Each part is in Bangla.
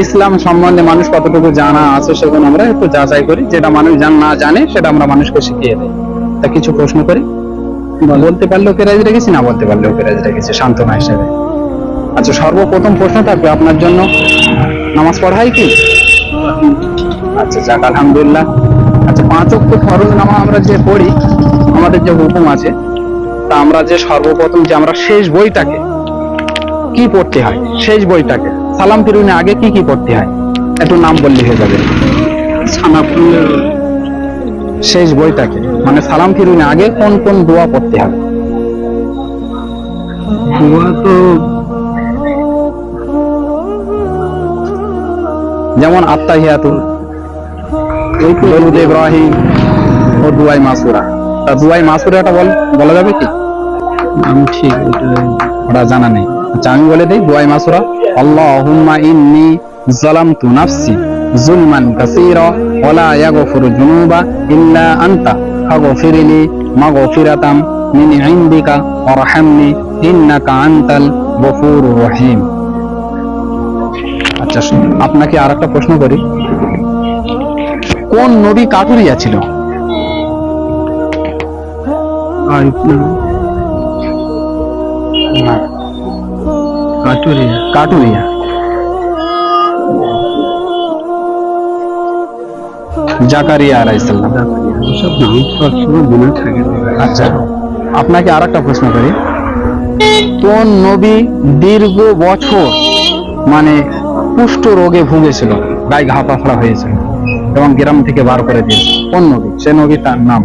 ইসলাম সম্বন্ধে মানুষ কতটুকু জানা আছে সেগুলো আমরা একটু যাচাই করি। যেটা মানুষ জান না জানে, সেটা আমরা মানুষকে শিখিয়ে দেই। তা কিছু প্রশ্ন করি? বলতে পারলেও পেরাজ রেখেছি, না বলতে পারলেও পেরাজ রেখেছি? সান্ত্বনা হিসেবে। আচ্ছা সর্বপ্রথম প্রশ্ন থাকবে আপনার জন্য। নামাজ পড়াই কি? আচ্ছা যাক, আলহামদুলিল্লাহ। আচ্ছা পাঁচ অক্ট ফরজ নামা আমরা যে পড়ি, আমাদের যে হুকুম আছে তা আমরা যে সর্বপ্রথম যে আমরা শেষ বইটাকে কি পড়তে হয়? শেষ বইটাকে। সালাম ফিরুনে আগে কি কি পড়তে হয়? একটু নাম বললে হয়ে যাবে। শেষ বইটাকে। মানে সালাম ফিরুনে আগে কোন কোন দোয়া পড়তে হবে তো যেমন আত্মাহিয়াতুল দরুদ ইব্রাহিম ও দুয়াই মাসুরা। তা দুয়াই মাসুরাটা বল বলা যাবে কি? আমি ঠিক ওটা জানা নেই। আচ্ছা আমি বলে দিই দুয়াই মাসুরা আল্লাহুম্মা ইন্নি যালামতু নাফসি জুলমান কাসীরা ওয়ালা ইয়াগফিরু যুনুবা ইল্লা আনতা। ফাগফিরলি মাগফিরাতাম মিন ইনদিকা ওয়ারহামনি ইন্নাকা আনতাল গফুরুর রহিম। আচ্ছা আপনাকে আর একটা প্রশ্ন করি। কোন নবী কাটুরিয়া ছিল? আরিফ না কাটুরিয়া। কাটুরিয়া। জাকারিয়া আলাইসাল্লাম সব নাম সবসময় মনে থাকে। আচ্ছা আপনাকে আর একটা প্রশ্ন করি। কোন নবী দীর্ঘ বছর মানে কুষ্ঠ রোগে ভুগেছিল? গায়ে ঘা পাফড়া হয়েছিল এবং গ্রাম থেকে বার করে দিয়েছে। কোন নবী? সে নবী তার নাম।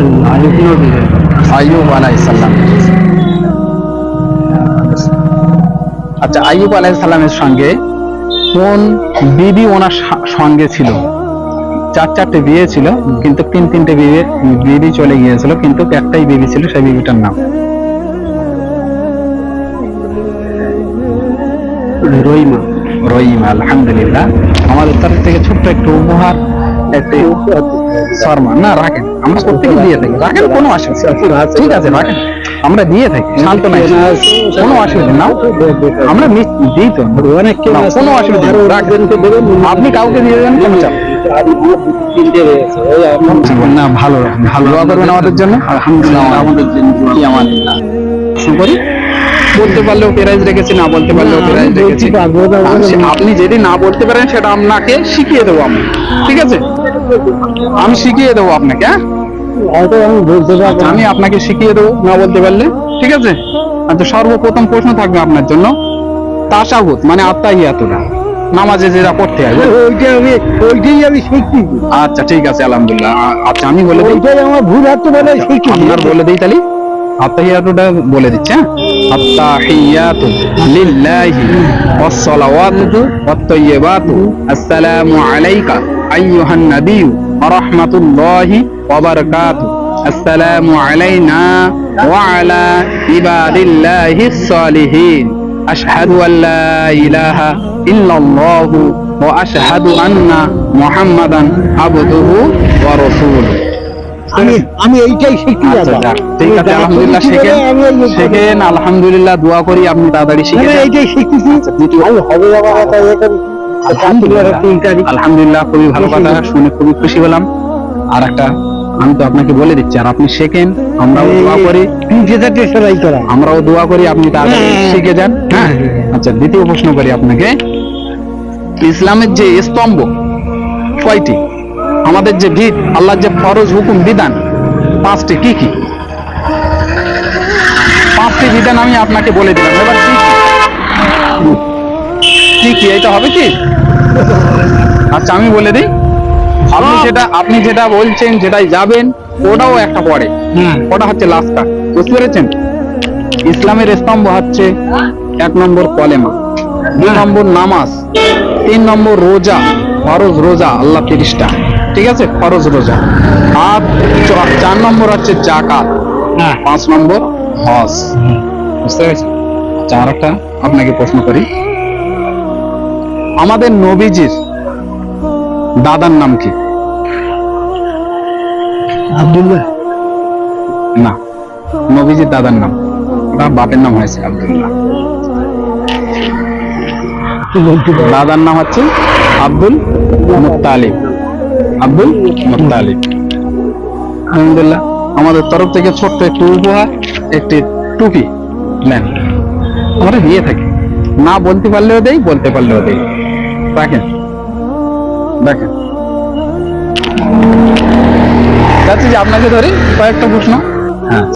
আরিফ নবী আইয়ুব আলাইসাল্লাম আচ্ছা আইয়ুব আলাইসাল্লামের সঙ্গে কোন বিবি ওনার সঙ্গে ছিল? চার, চারটে বিয়ে ছিল, কিন্তু তিন, তিনটে বিয়ে, বিবি চলে গিয়েছিল, কিন্তু একটাই বিবি ছিল সেই বিবিটার নাম। রহিমা। রহিম, আলহামদুলিল্লাহ। আমাদের তরফ থেকে ছোট্ট একটু উপহার, একটি শর্মা। না রাখেন। আমরা প্রত্যেকে দিয়ে থাকি। রাখেন কোনো অসুবিধা ঠিক আছে রাখেন। আমরা দিয়ে থাকি। শান্ত নাই। কোনো অসুবিধা না আমরা দিই তো। অনেক কেউ না, আছে, কোনো অসুবিধা দেবেন, আপনি কাউকে দিয়ে দেবেন কোনো চাপ না ভালো ভালো করবেন আমাদের জন্য। আলহামদুলিল্লাহ আমাদের জন্য বলতে পারলেও প্রাইজ রেখেছি না বলতে পারলেও প্রাইজ রেখেছি। আপনি যদি না বলতে পারেন সেটা আপনাকে শিখিয়ে দেবো আমি। ঠিক আছে? আমি শিখিয়ে দেবো আপনাকে হ্যাঁ? হয়তো আমি বলতে পারব আচ্ছা, আমি আপনাকে শিখিয়ে দেবো না বলতে পারলে ঠিক আছে? আচ্ছা সর্বপ্রথম প্রশ্ন থাকবে আপনার জন্য তাসাভূত মানে আত্মাহিয়াতুরা নামাজে যেটা পড়তে হয় ওইটাই আমি ওইটাই আমি শিখছি। আচ্ছা ঠিক আছে আলহামদুলিল্লাহ। আচ্ছা আমি বলে দিই। আমার ভুল হাত তো বলে শিখছি। আপনার বলে দিই তাহলে? আত্তাহিয়াতুটা বলে দিচ্ছে হ্যাঁ? আত্তাহিয়াতু লিল্লাহি ওয়াসসালাওয়াতু ওয়াত-তাইয়্যিবাতু আসসালামু আলাইকা আইয়ুহান নাবিয়্যু ওয়া রাহমাতুল্লাহি ওয়া বারাকাতুহু। আসসালামু আলাইনা ওয়া আলা ইবাদিল্লাহিস সালিহিন আশহাদু আল লা ইলাহা ইল্লাল্লাহু ওয়া আশহাদু আন্না মুহাম্মাদান আবদুহু ওয়া রাসূলুহু। আমি আমি এইটাই শিখছি আচ্ছা, ঠিক আছে আলহামদুলিল্লাহ শেখেন আলহামদুলিল্লাহ দোয়া করি আপনি তাড়াতাড়ি শিখে এইটাই শিখতেছি আমি হবে আলহামদুলিল্লাহ আলহামদুলিল্লাহ খুবই ভালো কথা শুনে খুবই খুশি হলাম। আর একটা আমি তো আপনাকে বলে দিচ্ছি আর আপনি শেখেন আমরাও দোয়া করি। আমরাও দোয়া করি আপনি তাড়াতাড়ি হ্যাঁ। শিখে যান হ্যাঁ। আচ্ছা দ্বিতীয় প্রশ্ন করি আপনাকে। ইসলামের যে স্তম্ভ কয়টি? আমাদের যে ভিত আল্লাহর যে ফরজ হুকুম বিধান পাঁচটি কি কি? পাঁচটি বিধান আমি আপনাকে বলে দিলাম। এবার কি কি? কি এটা হবে কি? আচ্ছা আমি বলে দিই। আপনি যেটা আপনি যেটা বলছেন যেটাই যাবেন ওটাও একটা পড়ে হ্যাঁ ওটা হচ্ছে লাস্টটা বুঝতে পেরেছেন? ইসলামের স্তম্ভ হচ্ছে এক নম্বর কলেমা দুই নম্বর নামাজ তিন নম্বর রোজা ফরজ রোজা আল্লাহ তিরিশটা ঠিক আছে? ফরজ রোজা আর চার নম্বর হচ্ছে জাকাত। হ্যাঁ। পাঁচ নম্বর হজ। বুঝতে পেরেছেন? আচ্ছা আর একটা আপনাকে প্রশ্ন করি। আমাদের নবীজির দাদার নাম কি? আব্দুল্লাহ না নবীজির দাদার নাম। ওটা বাপের নাম হয়েছে আব্দুল্লাহ। দাদার নাম হচ্ছে আব্দুল মুত্তালিব। আব্দুল মুতালিব। আলহামদুলিল্লাহ। আমাদের তরফ থেকে ছোট্ট একটি উপহার, একটি টুপি নেন। আমরা দিয়ে থাকি। না বলতে পারলেও দেই, বলতে পারলেও দেই। রাখেন। দেখেন যাচ্ছি যে আপনাকে ধরি, কয়েকটা প্রশ্ন। হ্যাঁ।